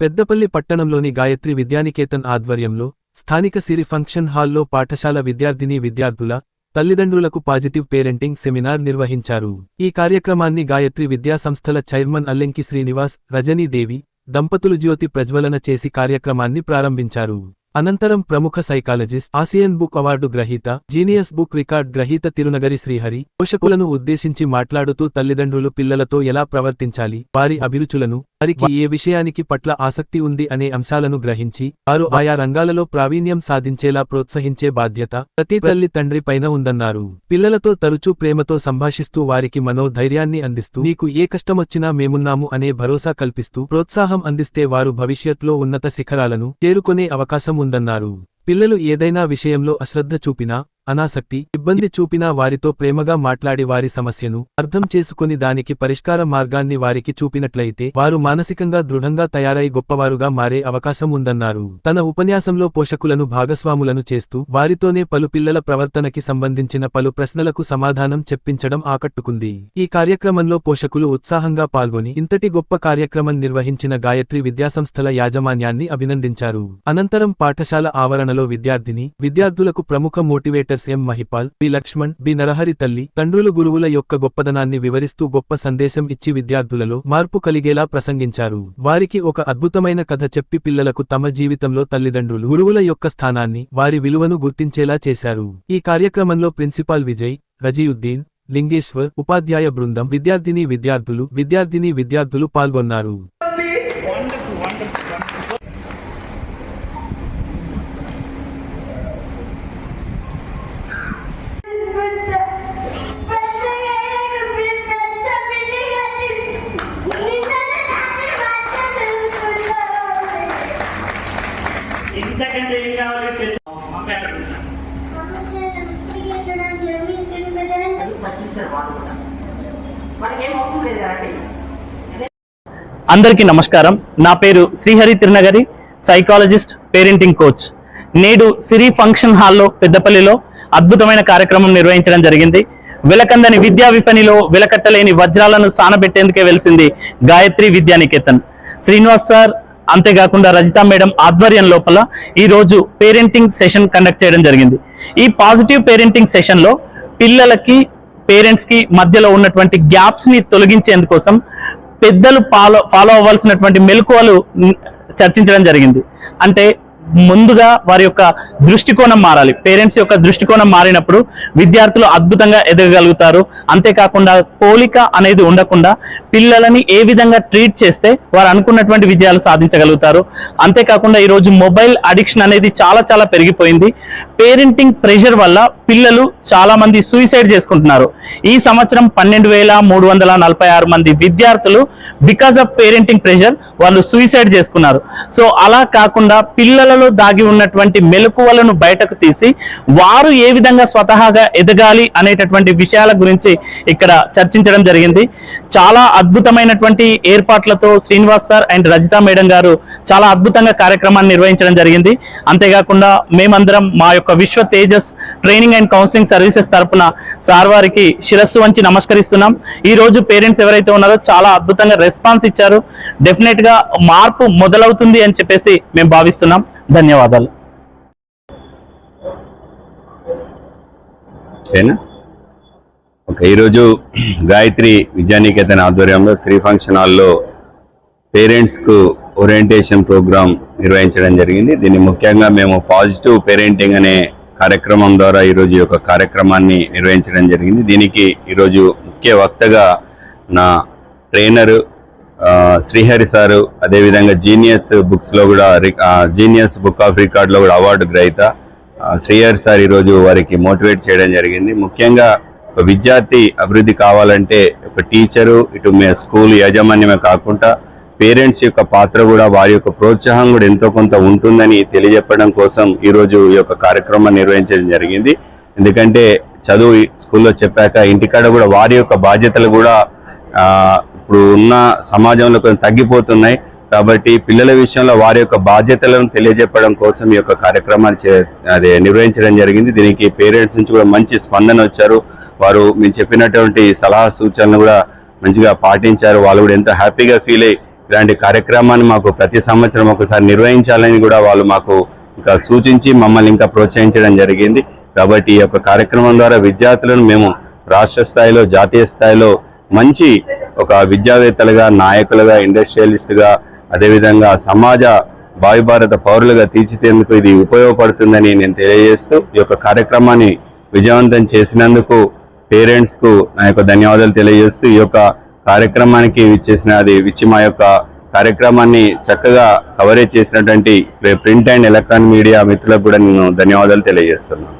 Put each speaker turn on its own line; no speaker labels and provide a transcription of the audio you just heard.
పెద్దపల్లి పట్టణంలోని గాయత్రి విద్యానికేతన్ ఆధ్వర్యంలో స్థానిక సిరి ఫంక్షన్ హాల్లో పాఠశాల విద్యార్థిని విద్యార్థుల తల్లిదండ్రులకు పాజిటివ్ పేరెంటింగ్ సెమినార్ నిర్వహించారు. ఈ కార్యక్రమాన్ని గాయత్రి విద్యా సంస్థల చైర్మన్ అల్లెంకి శ్రీనివాస్ రజనీదేవి దంపతులు జ్యోతి ప్రజ్వలన చేసి కార్యక్రమాన్ని ప్రారంభించారు. అనంతరం ప్రముఖ సైకాలజిస్ట్ ఆసియన్ బుక్ అవార్డు గ్రహీత జీనియస్ బుక్ రికార్డ్ గ్రహీత తిరునగరి శ్రీహరి పోషకులను ఉద్దేశించి మాట్లాడుతూ తల్లిదండ్రులు పిల్లలతో ఎలా ప్రవర్తించాలి వారి అభిరుచులను వారికి ఏ విషయానికి పట్ల ఆసక్తి ఉంది అనే అంశాలను గ్రహించి వారు ఆయా రంగాలలో ప్రావీణ్యం సాధించేలా ప్రోత్సహించే బాధ్యత ప్రతి తల్లి తండ్రి పైన ఉందన్నారు. పిల్లలతో తరచూ ప్రేమతో సంభాషిస్తూ వారికి మనోధైర్యాన్ని అందిస్తూ నీకు ఏ కష్టమొచ్చినా మేమున్నాము అనే భరోసా కల్పిస్తూ ప్రోత్సాహం అందిస్తే వారు భవిష్యత్లో ఉన్నత శిఖరాలను చేరుకునే అవకాశం ఉందన్నారు. పిల్లలు ఏదైనా విషయంలో అశ్రద్ధ చూపినా అనాసక్తి ఇబ్బంది చూపినా వారితో ప్రేమగా మాట్లాడి వారి సమస్యను అర్థం చేసుకుని దానికి పరిష్కార మార్గాన్ని వారికి చూపినట్లయితే వారు మానసికంగా దృఢంగా తయారై గొప్పవారుగా మారే అవకాశం ఉందన్నారు. తన ఉపన్యాసంలో పోషకులను భాగస్వాములను చేస్తూ వారితోనే పలు పిల్లల ప్రవర్తనకి సంబంధించిన పలు ప్రశ్నలకు సమాధానం చెప్పించడం ఆకట్టుకుంది. ఈ కార్యక్రమంలో పోషకులు ఉత్సాహంగా పాల్గొని ఇంతటి గొప్ప కార్యక్రమం నిర్వహించిన గాయత్రి విద్యాసంస్థల యాజమాన్యాన్ని అభినందించారు. అనంతరం పాఠశాల ఆవరణలో విద్యార్థిని విద్యార్థులకు ప్రముఖ motivators M Mahipal B Laxman B Narahari తల్లి తండ్రులు గురువుల యొక్క గొప్పదనాన్ని వివరిస్తూ గొప్ప సందేశం ఇచ్చి విద్యార్థులలో మార్పు కలిగేలా ప్రసంగించారు. వారికి ఒక అద్భుతమైన కథ చెప్పి పిల్లలకు తమ జీవితంలో తల్లిదండ్రులు గురువుల యొక్క స్థానాన్ని వారి విలువను గుర్తించేలా చేశారు. ఈ కార్యక్రమంలో ప్రిన్సిపాల్ విజయ్ రజీయుద్దీన్ లింగేశ్వర్ ఉపాధ్యాయ బృందం విద్యార్థిని విద్యార్థులు విద్యార్థిని విద్యార్థులు పాల్గొన్నారు.
వాళ్ళు కూడా ఏం అవసరం లేదు
అందరికీ నమస్కారం. నా పేరు Srihari Tirunagari psychologist parenting coach నేడు సిరి ఫంక్షన్ హాల్లో పెద్దపల్లిలో అద్భుతమైన కార్యక్రమం నిర్వహించడం జరిగింది. వెలకందని విద్యా విపణిలో వెలకట్టలేని వజ్రాలను సానబెట్టేందుకే వెలిసింది గాయత్రి విద్యానికేతన్. శ్రీనివాస్ సార్ అంతేకాకుండా రజిత మేడం ఆధ్వర్యం లోపల ఈ రోజు పేరెంటింగ్ సెషన్ కండక్ట్ చేయడం జరిగింది. ఈ పాజిటివ్ పేరెంటింగ్ సెషన్లో పిల్లలకి పేరెంట్స్కి మధ్యలో ఉన్నటువంటి గ్యాప్స్ని తొలగించేందుకోసం పెద్దలు ఫాలో ఫాలో అవ్వాల్సినటువంటి మెలకువలు చర్చించడం జరిగింది. అంటే ముందుగా వారి యొక్క దృష్టికోణం మారాలి. పేరెంట్స్ యొక్క దృష్టికోణం మారినప్పుడు విద్యార్థులు అద్భుతంగా ఎదగగలుగుతారు. అంతేకాకుండా పోలిక అనేది ఉండకుండా పిల్లలని ఏ విధంగా ట్రీట్ చేస్తే వారు అనుకున్నటువంటి విజయాలు సాధించగలుగుతారు. అంతేకాకుండా ఈరోజు మొబైల్ అడిక్షన్ అనేది చాలా చాలా పెరిగిపోయింది. పేరెంటింగ్ ప్రెషర్ వల్ల పిల్లలు చాలా మంది సూసైడ్ చేసుకుంటున్నారు. ఈ సంవత్సరం పన్నెండు వేల మూడు వందల నలభై ఆరు మంది విద్యార్థులు బికాస్ ఆఫ్ పేరెంటింగ్ ప్రెషర్ వాళ్ళు సూసైడ్ చేసుకున్నారు. సో అలా కాకుండా పిల్లలలో దాగి ఉన్నటువంటి మెలకువలను బయటకు తీసి వారు ఏ విధంగా స్వతహాగా ఎదగాలి అనేటటువంటి విషయాల గురించి ఇక్కడ చర్చించడం జరిగింది. చాలా అద్భుతమైనటువంటి ఏర్పాట్లతో Srinivas sir and Rajitha madam గారు చాలా అద్భుతంగా కార్యక్రమాన్ని నిర్వహించడం జరిగింది. అంతేకాకుండా మేమందరం మా యొక్క Vishwa Tejas training and counselling services తరపున సార్ వారికి శిరస్సు వంచి నమస్కరిస్తున్నాం. ఈ రోజు పేరెంట్స్ ఎవరైతే ఉన్నారో చాలా అద్భుతంగా రెస్పాన్స్ ఇచ్చారు. డెఫినెట్గా మార్పు మొదలవుతుంది అని చెప్పేసి మేము భావిస్తున్నాం. ధన్యవాదాలు.
సరేనా ఓకే ఈరోజు గాయత్రి విద్యానికేతన్ ఆధ్వర్యంలో శ్రీ ఫంక్షన్ హాల్లో పేరెంట్స్కు ఓరియంటేషన్ ప్రోగ్రాం నిర్వహించడం జరిగింది. దీన్ని ముఖ్యంగా మేము పాజిటివ్ పేరెంటింగ్ అనే కార్యక్రమం ద్వారా ఈరోజు ఈ యొక్క కార్యక్రమాన్ని నిర్వహించడం జరిగింది. దీనికి ఈరోజు ముఖ్య వక్తగా నా ట్రైనరు శ్రీహరి సారు అదేవిధంగా జీనియస్ బుక్స్లో కూడా రి- జీనియస్ బుక్ ఆఫ్ రికార్డ్లో కూడా అవార్డు గ్రహీత. శ్రీహరి సార్ ఈరోజు వారికి మోటివేట్ చేయడం జరిగింది. ముఖ్యంగా ఒక విద్యార్థి అభివృద్ధి కావాలంటే ఒక టీచరు ఇటు మీ స్కూల్ యాజమాన్యమే కాకుండా పేరెంట్స్ యొక్క పాత్ర కూడా వారి యొక్క ప్రోత్సాహం కూడా ఎంతో కొంత ఉంటుందని తెలియజెప్పడం కోసం ఈరోజు ఈ యొక్క కార్యక్రమాన్ని నిర్వహించడం జరిగింది. ఎందుకంటే చదువు ఈ స్కూల్లో చెప్పాక ఇంటికాడ కూడా వారి యొక్క బాధ్యతలు కూడా ఇప్పుడు ఉన్న సమాజంలో కొంచెం తగ్గిపోతున్నాయి. కాబట్టి పిల్లల విషయంలో వారి యొక్క బాధ్యతలను తెలియజెప్పడం కోసం ఈ యొక్క కార్యక్రమాన్ని చే- అదే నిర్వహించడం జరిగింది. దీనికి పేరెంట్స్ నుంచి కూడా మంచి స్పందన వచ్చారు. వారు మేము చెప్పినటువంటి సలహా సూచనలు కూడా మంచిగా పాటించారు. వాళ్ళు కూడా ఎంతో హ్యాపీగా ఫీల్ అయ్యి ఇలాంటి కార్యక్రమాన్ని మాకు ప్రతి సంవత్సరం ఒకసారి నిర్వహించాలని కూడా వాళ్ళు మాకు ఇంకా సూచించి మమ్మల్ని ఇంకా ప్రోత్సహించడం జరిగింది. కాబట్టి ఈ యొక్క కార్యక్రమం ద్వారా విద్యార్థులను మేము రాష్ట్ర స్థాయిలో జాతీయ స్థాయిలో మంచి ఒక విద్యావేత్తలుగా నాయకులుగా ఇండస్ట్రియలిస్టుగా అదేవిధంగా సమాజ భావి భారత పౌరులుగా తీర్చితేందుకు ఇది ఉపయోగపడుతుందని నేను తెలియజేస్తూ ఈ యొక్క కార్యక్రమాన్ని విజయవంతం చేసినందుకు పేరెంట్స్కు నా యొక్క ధన్యవాదాలు తెలియజేస్తూ ఈ యొక్క కార్యక్రమానికి విచ్చేసిన అది విచ్చి మా యొక్క కార్యక్రమాన్ని చక్కగా కవరేజ్ చేసినటువంటి ప్రింట్ అండ్ ఎలక్ట్రానిక్ మీడియా మిత్రులకు కూడా నేను ధన్యవాదాలు తెలియజేస్తున్నాను.